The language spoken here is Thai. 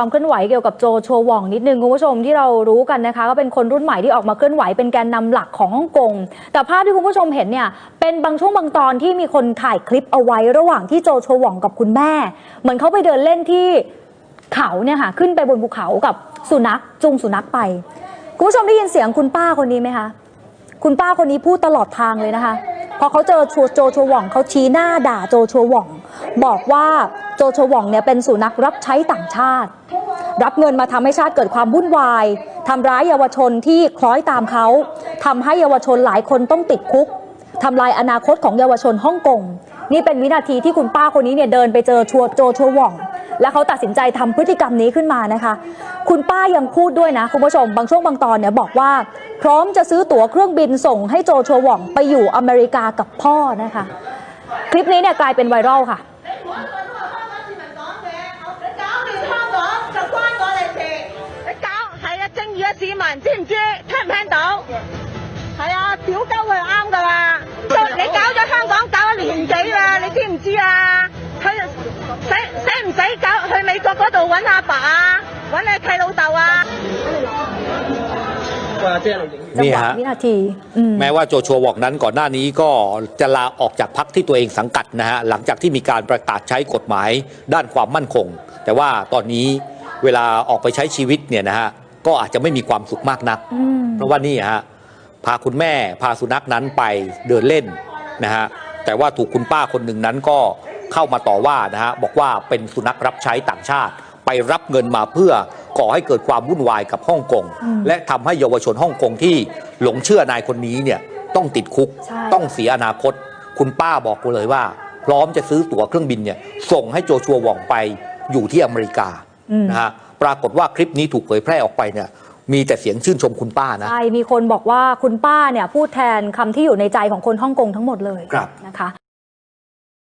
ความเคลื่อนไหวเกี่ยวกับโจโชวองนิดนึงคุณผู้ชมที่เรารู้กันนะคะ ก็เป็นคนรุ่นใหม่ที่ออกมาเคลื่อนไหวเป็นแกนนำหลักของฮ่องกง แต่ภาพที่คุณผู้ชมเห็นเนี่ยเป็นบางช่วงบางตอนที่มีคนถ่ายคลิปเอาไว้ระหว่างที่โจโชวองกับคุณแม่ เหมือนเขาไปเดินเล่นที่เขาเนี่ยค่ะขึ้นไปบนภูเขากับสุนัขจูงสุนัขไปคุณผู้ชมได้ยินเสียงคุณป้าคนนี้ไหมคะคุณป้าคนนี้พูดตลอดทางเลยนะคะพอเขาเจอโจโจโชว่องเขาชี้หน้าด่าโจโชว่อง บอกว่า โจโชว่องเนี่ยเป็นสุนัขรับใช้ต่างชาติ รับเงินมาทำให้ชาติเกิดความวุ่นวายทำร้ายเยาวชนที่คล้อยตามเขาทำให้เยาวชนหลายคนต้องติดคุกทำลายอนาคตของเยาวชนฮ่องกงนี่เป็นวินาทีที่คุณป้าคนนี้เนี่ยเดินไปเจอชัวโจโชว่อง แล้วเขาตัดสินใจทำพฤติกรรมนี้ขึ้นมานะคะ คุณป้ายังพูดด้วยนะคุณผู้ชม บางช่วงบางตอนเนี่ยบอกว่า พร้อมจะซื้อตั๋วเครื่องบินส่งให้โจโชว่องไปอยู่อเมริกากับพ่อนะคะ คลิปนี้เนี่ยกลายเป็นไวรัลค่ะ 义嘅市民知唔知？听唔听到？系啊，屌鸠佢系啱噶啦。你搞咗香港搞咗年几啦？你知唔知啊？佢使使唔使搞去美国嗰度揾阿爸啊？揾你契老豆啊？ จัง นี่ หวะ ฮะ วินาทีอืม แม้ว่าโจชัววอกนั้นก่อนหน้านี้ก็จะลาออกจากพักที่ตัวเองสังกัดนะฮะหลังจากที่มีการประกาศใช้กฎหมายด้านความมั่นคง แต่ว่าตอนนี้เวลาออกไปใช้ชีวิตเนี่ยนะฮะ ก็อาจจะไม่มีความสุขมากนักอืมเพราะว่านี่ฮะพาคุณแม่พาสุนัขนั้นไปเดินเล่นนะฮะแต่ว่าถูกคุณป้าคนหนึ่งนั้นก็เข้ามาต่อว่านะฮะบอกว่าเป็นสุนัขรับใช้ต่างชาติ ไปรับเงินมาเพื่อก่อให้เกิดความวุ่นวายกับฮ่องกงอืมและทำให้เยาวชนฮ่องกงที่หลงเชื่อนายคนนี้เนี่ยต้องติดคุกใช่ต้องเสียอนาคต คุณป้าบอกกูเลยว่า พร้อมจะซื้อตั๋วเครื่องบินเนี่ยส่งให้โจชัวหว่องไปอยู่ที่อเมริกาอืม นะฮะปรากฏว่าคลิปนี้ถูกเผยแพร่ออกไปเนี่ยมีแต่เสียงชื่นชมคุณป้านะใช่มีคนบอกว่าคุณป้าเนี่ยพูดแทนคำที่อยู่ในใจของคนฮ่องกงทั้งหมดเลยครับนะคะ